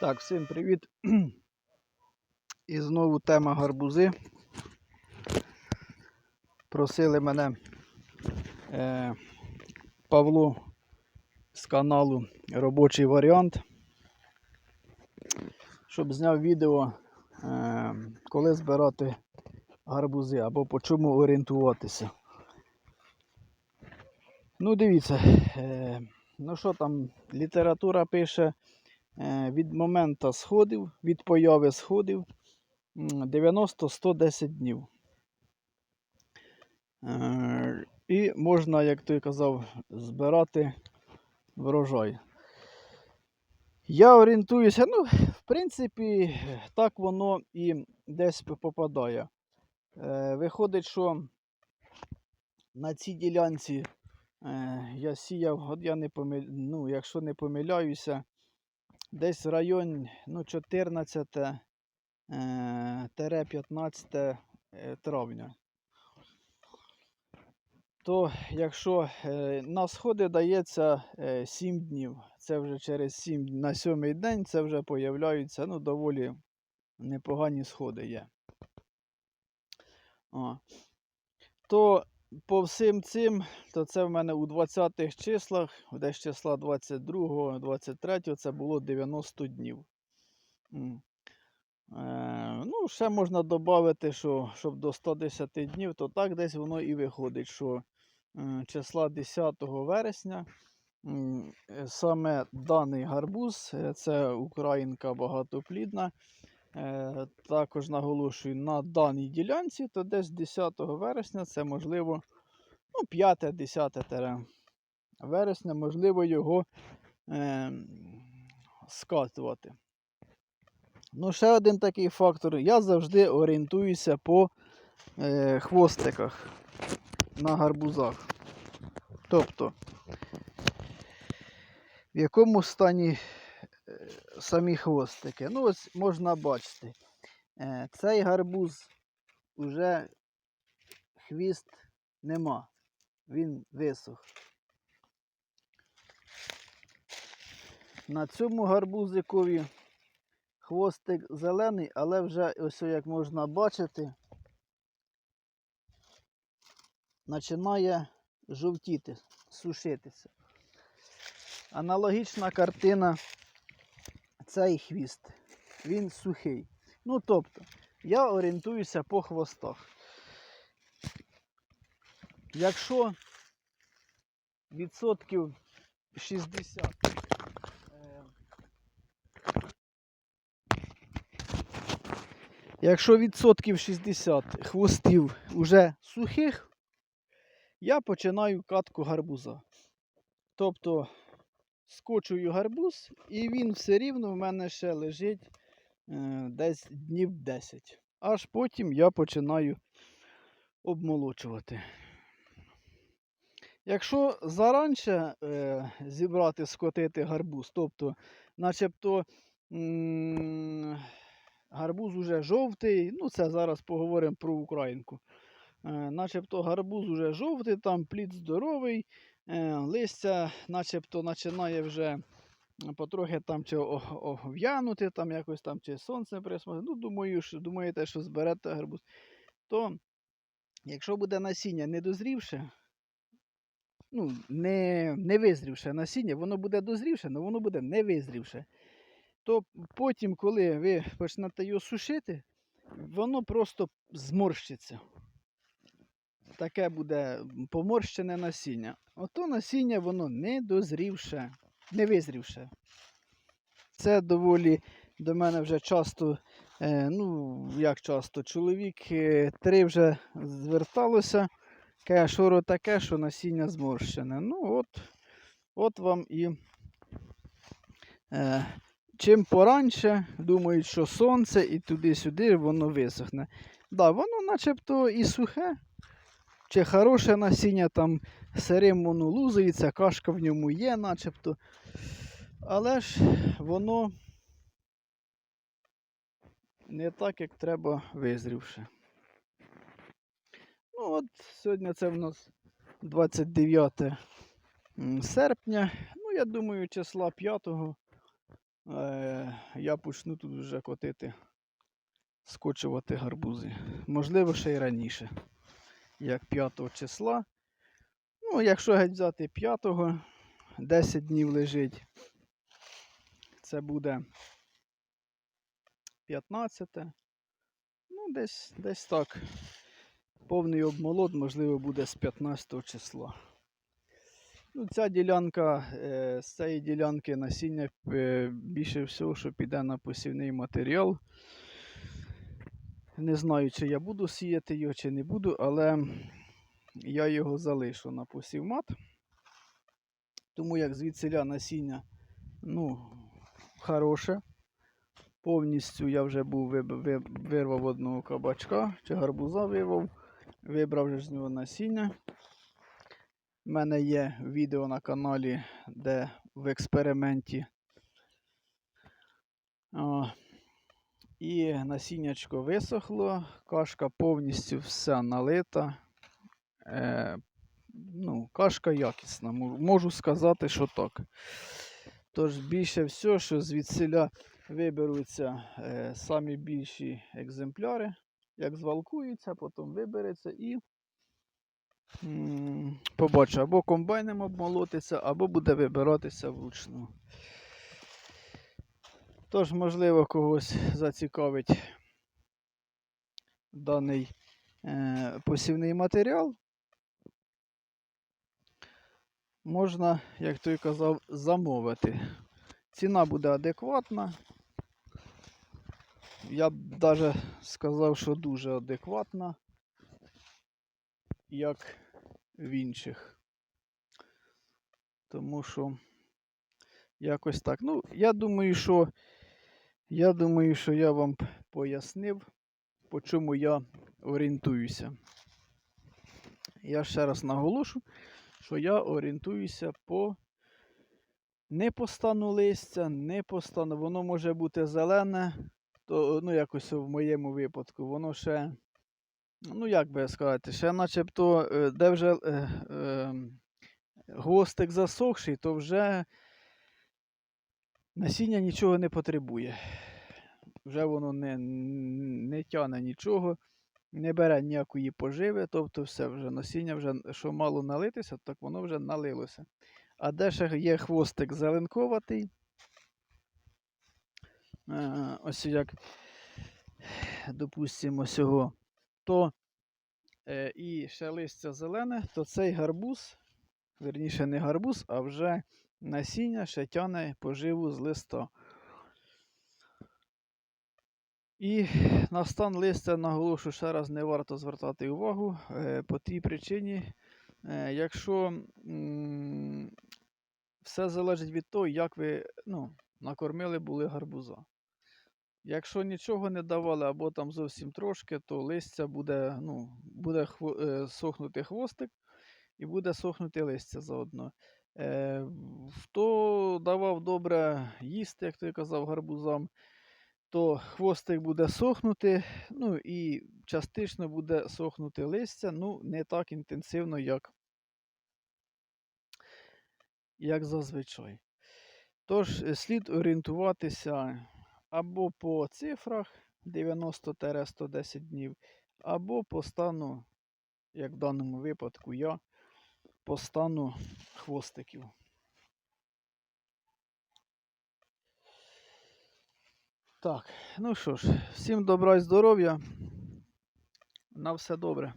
Так, всім привіт. І знову тема гарбузи. Просили мене е, Павло з каналу Робочий варіант, щоб зняв відео, е, коли збирати гарбузи або по чому орієнтуватися. Ну, дивіться, е, ну що там, література пише. Е, від моменту сходів, від появи сходів 90-110 днів. Е, І можна, як той казав, збирати врожай. Я орієнтуюся, ну, в принципі, так воно і десь попадає. Е, Виходить, що на цій ділянці я сіяв, от я не помил... ну, якщо не помиляюся, десь в район ну, 14 е, тере 15 е, травня. То якщо е, на сходи дається е, 7 днів, це вже через 7 на сьомий день це вже появляються ну, доволі непогані сходи є. О. То по всім цим, то це в мене у 20-х числах, десь числа 22, 23, це було 90 днів. Е, ну, ще можна додати, що щоб до 110 днів, то так десь воно і виходить, що е, числа 10 вересня саме даний гарбуз, е, це українка багатоплідна. Е, також наголошую на даній ділянці, то десь 10 вересня це можливо ну, 5-10 вересня, можливо, його е, скатувати. Ну, ще один такий фактор. Я завжди орієнтуюся по е, хвостиках на гарбузах. Тобто, в якому стані самі хвостики. Ну, ось можна бачити. Е, цей гарбуз уже хвіст нема. Він висох. На цьому гарбузикові хвостик зелений, але вже ось як можна бачити, починає жовтіти, сушитися. Аналогічна картина цей хвіст. Він сухий. Ну, тобто, я орієнтуюся по хвостах. Якщо відсотків 60 е, Якщо відсотків 60 хвостів уже сухих, я починаю катку гарбуза. Тобто скочую гарбуз, і він все рівно в мене ще лежить е, десь днів 10. Аж потім я починаю обмолочувати. Якщо заранше е, зібрати, скотити гарбуз, тобто, начебто гарбуз уже жовтий, ну це зараз поговоримо про українку. Е, начебто гарбуз уже жовтий, там плід здоровий, листя начебто починає вже потрохи там чи ов'янути, там якось там чи сонце присмати. Ну, думаю, що думаєте, що зберете гарбуз. То якщо буде насіння недозрівше, ну, не, не визрівше насіння, воно буде дозрівше, але воно буде не визрівше. То потім, коли ви почнете його сушити, воно просто зморщиться. Таке буде поморщене насіння. Ото насіння воно не дозрівше, не визрівше. Це доволі до мене вже часто, е, ну, як часто, чоловік е, три вже зверталося, каже, що таке, що насіння зморщене. Ну, от, от вам і е, чим пораньше, думають, що сонце і туди-сюди воно висохне. Да, воно начебто і сухе, чи хороше насіння, там сирим воно лузається, кашка в ньому є, начебто. Але ж воно не так, як треба визрівши. Ну от, сьогодні це в нас 29 серпня. Ну, я думаю, числа 5 е, я почну тут вже котити, скочувати гарбузи. Можливо, ще й раніше, як 5 числа. Ну, якщо геть взяти 5, 10 днів лежить, це буде 15. Ну, десь, десь так. Повний обмолот, можливо, буде з 15 числа. Ну, ця ділянка, е, з цієї ділянки насіння е, більше всього, що піде на посівний матеріал. Не знаю, чи я буду сіяти його, чи не буду, але я його залишу на посівмат. Тому як звідсиля насіння ну, хороше. Повністю я вже був вирвав одного кабачка чи гарбуза вирвав, вибрав з нього насіння. У мене є відео на каналі, де в експерименті. І насіннячко висохло, кашка повністю вся налита. Е, ну, кашка якісна, можу сказати, що так. Тож більше всього, що звідсиля виберуться е, самі більші екземпляри, як звалкуються, потім вибереться і побачу, або комбайном обмолотиться, або буде вибиратися вручну. Тож, можливо, когось зацікавить даний е, посівний матеріал. Можна, як той казав, замовити. Ціна буде адекватна. Я б навіть сказав, що дуже адекватна, як в інших. Тому що якось так. Ну, я думаю, що я думаю, що я вам пояснив, по чому я орієнтуюся. Я ще раз наголошу, що я орієнтуюся по не по стану листя, не по стану. Воно може бути зелене, то ну, якось в моєму випадку, воно ще, ну як би сказати, ще начебто, е, де вже е, е, гвоздик засохший, то вже насіння нічого не потребує. Вже воно не, не тяне нічого, не бере ніякої поживи, тобто все вже насіння, вже, що мало налитися, так воно вже налилося. А де ще є хвостик зеленковатий, е, ось як, допустимо, сього, то е, і ще листя зелене, то цей гарбуз, верніше не гарбуз, а вже насіння ще тяне поживу з листа. І на стан листя наголошую ще раз не варто звертати увагу е, по тій причині, е, якщо все залежить від того, як ви ну, накормили були гарбуза. Якщо нічого не давали або там зовсім трошки, то листя буде, ну, буде е, сохнути хвостик і буде сохнути листя заодно. Хто давав добре їсти, як той казав, гарбузам, то хвостик буде сохнути, ну і частично буде сохнути листя, ну, не так інтенсивно, як, як зазвичай. Тож е, слід орієнтуватися або по цифрах 90-110 днів, або по стану, як в даному випадку я, по стану хвостиків. Так, ну що ж, всім добра і здоров'я. На все добре.